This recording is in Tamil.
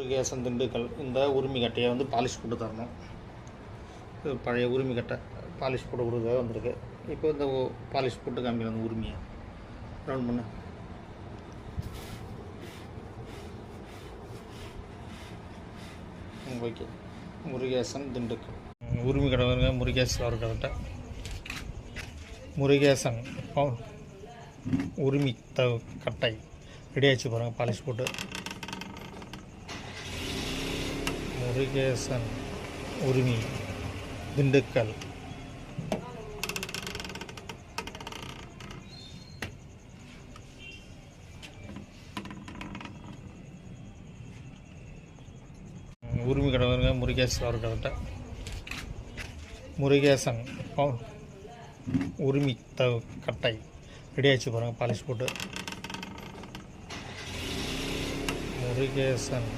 முருகேசன் திண்டுக்கல் இந்த உரிமை கட்டையை வந்து பாலிஷ் போட்டு தரணும். இது பழைய உரிமை கட்டை பாலிஷ் போட்டு கொடுக்க வந்திருக்கு. இப்போ இந்த பாலிஷ் போட்டு காமிக்கிற அந்த உரிமையை. ரவுண்ட் பண்ண. ஓகே. முருகேசன் திண்டுக்கல். உரிமை கடை வருங்க முருகேஷ் அவர் கரெக்டாக முருகேசன் ப- உரிமை த கட்டை. ரெடி ஆச்சு பாருங்கள் பாலிஷ் போட்டு. முருகேசன் உரிமை திண்டுக்கல். உரிமை கடை வருங்க முருகேஷ் அவர் முருகேசன் உரிமை த கட்டை. ரெடி ஆச்சு பாருங்கள் பாலிஷ் போட்டு. முருகேசன்.